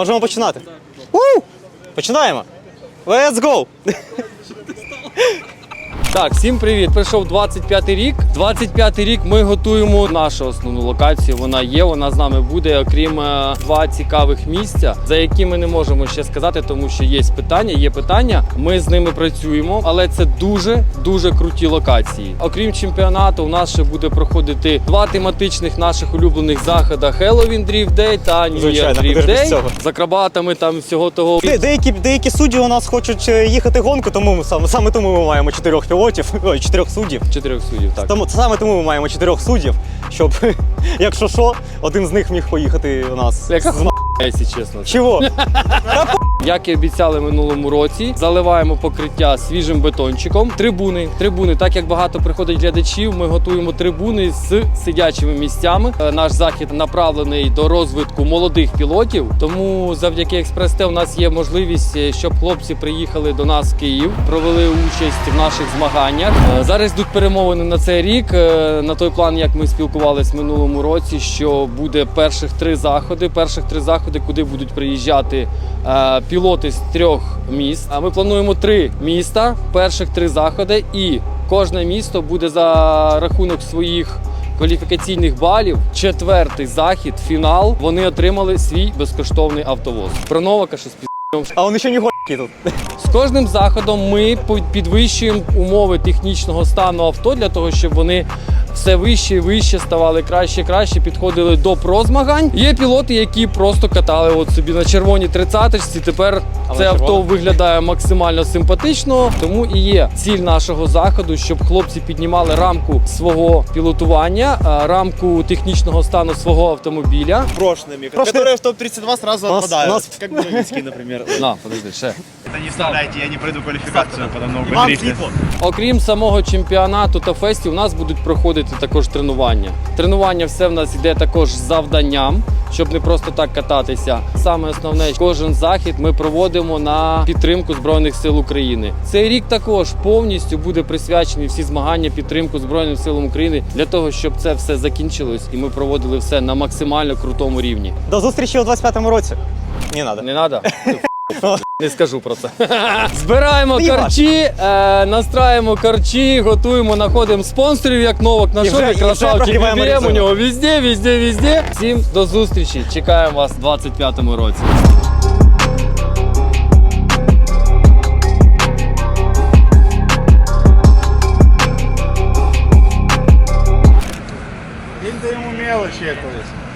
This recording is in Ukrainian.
Можемо починати. У! Починаємо. Let's go! Так, всім привіт! Прийшов 25-й рік. 25-й рік ми готуємо нашу основну локацію. Вона є, вона з нами буде, окрім е, два цікавих місця, за які ми не можемо ще сказати, тому що є питання. Є питання. Ми з ними працюємо, але це дуже дуже круті локації. Окрім чемпіонату, у нас ще буде проходити два тематичних наших улюблених захода: Halloween Drift Day та New Year Звичайно, Drift куди ж без Day. цього? З акробатами там всього того. Де- Деякі, деякі судді у нас хочуть е, їхати гонку, тому саме, саме тому ми маємо чотирьох пілотів, ой, чотирьох суддів. Чотирьох суддів. Так. Тому саме тому ми маємо чотирьох суддів, щоб, якщо що, один з них міг поїхати у нас. Яка з якщо чесно. Чого? Як і обіцяли минулому році, заливаємо покриття свіжим бетончиком. Трибуни, трибуни, так як багато приходить глядачів, ми готуємо трибуни з сидячими місцями. Е, Наш захід направлений до розвитку молодих пілотів. Тому завдяки експрес-те у нас є можливість, е, щоб хлопці приїхали до нас в Київ, провели участь в наших змаганнях. Е, Зараз йдуть перемовини на цей рік. На той план, як ми спілкувалися минулому році, що буде перших три заходи. Перших три заходи, куди будуть приїжджати пілоти з трьох міст. А ми плануємо три міста, перших три заходи, і кожне місто буде за рахунок своїх. Кваліфікаційних балів, четвертий захід, фінал. Вони отримали свій безкоштовний автовоз. Про Новака що з А вони ще не гокі тут. з кожним заходом ми підвищуємо умови технічного стану авто для того, щоб вони все вище і вище ставали краще і краще, підходили до прозмагань. Є пілоти, які просто катали от собі на червоній тридцяточці. Тепер А це на авто червоному? виглядає максимально симпатично. Тому і є ціль нашого заходу, щоб хлопці піднімали рамку свого пілотування, а, рамку технічного стану свого автомобіля. прошлыми, Прошлые- которые в топ-32 сразу У нас- отпадают. у нас- Как Беловицкий, например. На, подожди, ще. Это не вставляйте, я не пройду квалификацию по Иван Окрім самого чемпіонату та фестів, у нас будуть проходити також тренування. Тренування все в нас йде також з завданням, щоб не просто так кататися. Саме основне, кожен захід ми проводимо на підтримку Збройних сил України. Цей рік також повністю буде присвячений всі змагання підтримку Збройним силам України для того, щоб це все закінчилось і ми проводили все на максимально крутому рівні. До зустрічі у 25-му році. Не треба. Не треба? Не скажу про це. Збираємо Ти карчі, е, настраємо карчі, готуємо, знаходимо спонсорів, як новок на шові, красавчик. Беремо у нього везде, везде, везде. Всім до зустрічі. Чекаємо вас у 25-му році. Ему мелочи, то есть.